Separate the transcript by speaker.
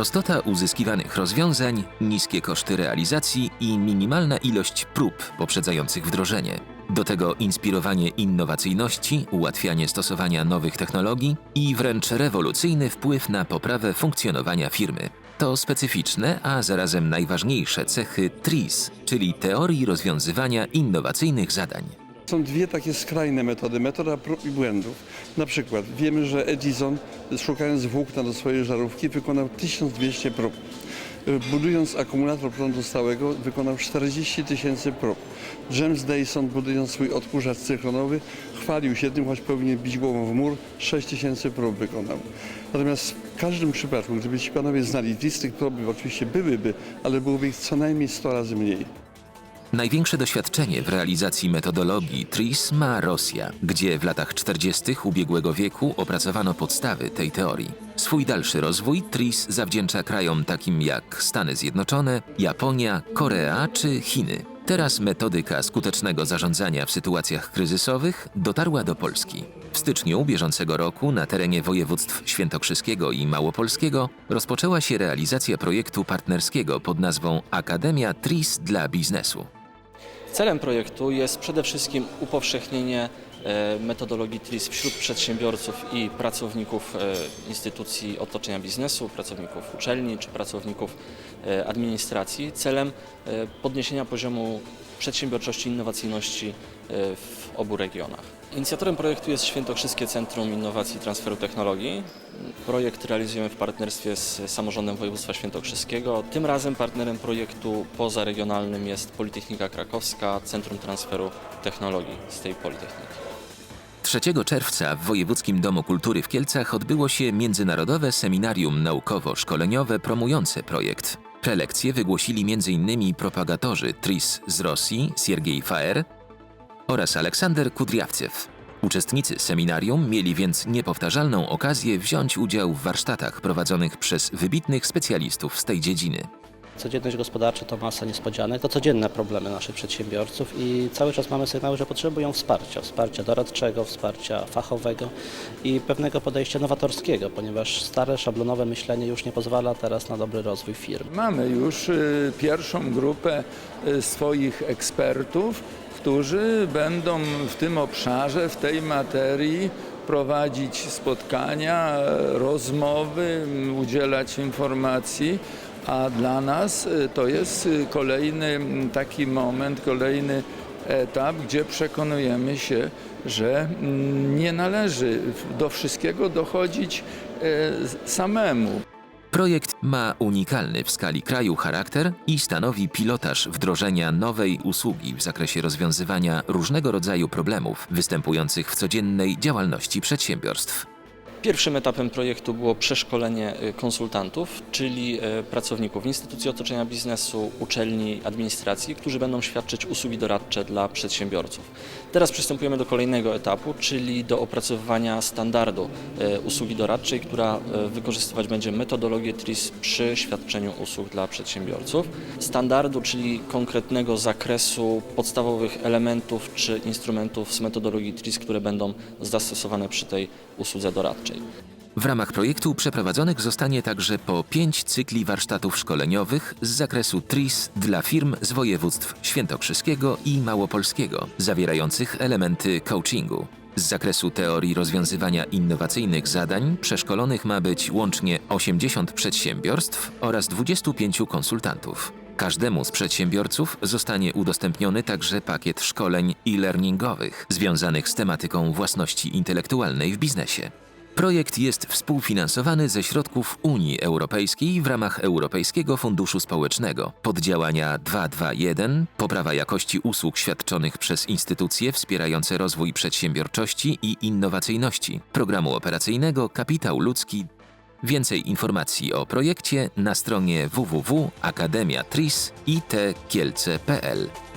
Speaker 1: Prostota uzyskiwanych rozwiązań, niskie koszty realizacji i minimalna ilość prób poprzedzających wdrożenie. Do tego inspirowanie innowacyjności, ułatwianie stosowania nowych technologii i wręcz rewolucyjny wpływ na poprawę funkcjonowania firmy. To specyficzne, a zarazem najważniejsze cechy TRIS, czyli teorii rozwiązywania innowacyjnych zadań.
Speaker 2: Są dwie takie skrajne metody, metoda prób i błędów. Na przykład wiemy, że Edison szukając włókna do swojej żarówki wykonał 1200 prób. Budując akumulator prądu stałego wykonał 40 tysięcy prób. James Dyson budując swój odkurzacz cyklonowy chwalił się tym, choć powinien bić głową w mur, 6 tysięcy prób wykonał. Natomiast w każdym przypadku, gdyby ci panowie znali list tych prób, oczywiście byłyby, ale byłoby ich co najmniej 100 razy mniej.
Speaker 1: Największe doświadczenie w realizacji metodologii TRIS ma Rosja, gdzie w latach 40. ubiegłego wieku opracowano podstawy tej teorii. Swój dalszy rozwój TRIS zawdzięcza krajom takim jak Stany Zjednoczone, Japonia, Korea czy Chiny. Teraz metodyka skutecznego zarządzania w sytuacjach kryzysowych dotarła do Polski. W styczniu bieżącego roku na terenie województw świętokrzyskiego i małopolskiego rozpoczęła się realizacja projektu partnerskiego pod nazwą Akademia TRIS dla biznesu.
Speaker 3: Celem projektu jest przede wszystkim upowszechnienie e, metodologii TRIS wśród przedsiębiorców i pracowników e, instytucji otoczenia biznesu, pracowników uczelni czy pracowników e, administracji. Celem podniesienia poziomu przedsiębiorczości i innowacyjności e, w obu regionach. Inicjatorem projektu jest Świętokrzyskie Centrum Innowacji i Transferu Technologii. Projekt realizujemy w partnerstwie z samorządem województwa świętokrzyskiego. Tym razem partnerem projektu pozaregionalnym jest Politechnika Krakowska, Centrum Transferu Technologii z tej Politechniki.
Speaker 1: 3 czerwca w Wojewódzkim Domu Kultury w Kielcach odbyło się międzynarodowe seminarium naukowo-szkoleniowe promujące projekt. Prelekcje wygłosili m.in. propagatorzy TRIS z Rosji, Siergiej Faer oraz Aleksander Kudriawcew. Uczestnicy seminarium mieli więc niepowtarzalną okazję wziąć udział w warsztatach prowadzonych przez wybitnych specjalistów z tej dziedziny.
Speaker 4: Codzienność gospodarcza to masa niespodzianek, to codzienne problemy naszych przedsiębiorców i cały czas mamy sygnały, że potrzebują wsparcia, wsparcia doradczego, wsparcia fachowego i pewnego podejścia nowatorskiego, ponieważ stare, szablonowe myślenie już nie pozwala teraz na dobry rozwój firm.
Speaker 5: Mamy już y, pierwszą grupę y, swoich ekspertów, którzy będą w tym obszarze, w tej materii prowadzić spotkania, rozmowy, udzielać informacji. A dla nas y, to jest y, kolejny taki moment, kolejny etap, gdzie przekonujemy się, że mm, nie należy do wszystkiego dochodzić e, samemu.
Speaker 1: Projekt ma unikalny w skali kraju charakter i stanowi pilotaż wdrożenia nowej usługi w zakresie rozwiązywania różnego rodzaju problemów występujących w codziennej działalności przedsiębiorstw.
Speaker 3: Pierwszym etapem projektu było przeszkolenie y, konsultantów, czyli y, pracowników instytucji otoczenia biznesu, uczelni, administracji, którzy będą świadczyć usługi doradcze dla przedsiębiorców. Teraz przystępujemy do kolejnego etapu, czyli do opracowywania standardu y, usługi doradczej, która wykorzystywać będzie metodologię TRIS przy świadczeniu usług dla przedsiębiorców. Standardu, czyli konkretnego zakresu podstawowych elementów czy instrumentów z metodologii TRIS, które będą zastosowane przy tej usłudze doradczej.
Speaker 1: W ramach projektu przeprowadzonych zostanie także po pięć cykli warsztatów szkoleniowych z zakresu TRIS dla firm z województw świętokrzyskiego i małopolskiego, zawierających elementy coachingu. Z zakresu teorii rozwiązywania innowacyjnych zadań przeszkolonych ma być łącznie 80 przedsiębiorstw oraz 25 konsultantów. Każdemu z przedsiębiorców zostanie udostępniony także pakiet szkoleń e-learningowych związanych z tematyką własności intelektualnej w biznesie. Projekt jest współfinansowany ze środków Unii Europejskiej w ramach Europejskiego Funduszu Społecznego, poddziałania 221, poprawa jakości usług świadczonych przez instytucje wspierające rozwój przedsiębiorczości i innowacyjności, programu operacyjnego Kapitał Ludzki. Więcej informacji o projekcie na stronie www.akademiatris.it.kielce.pl.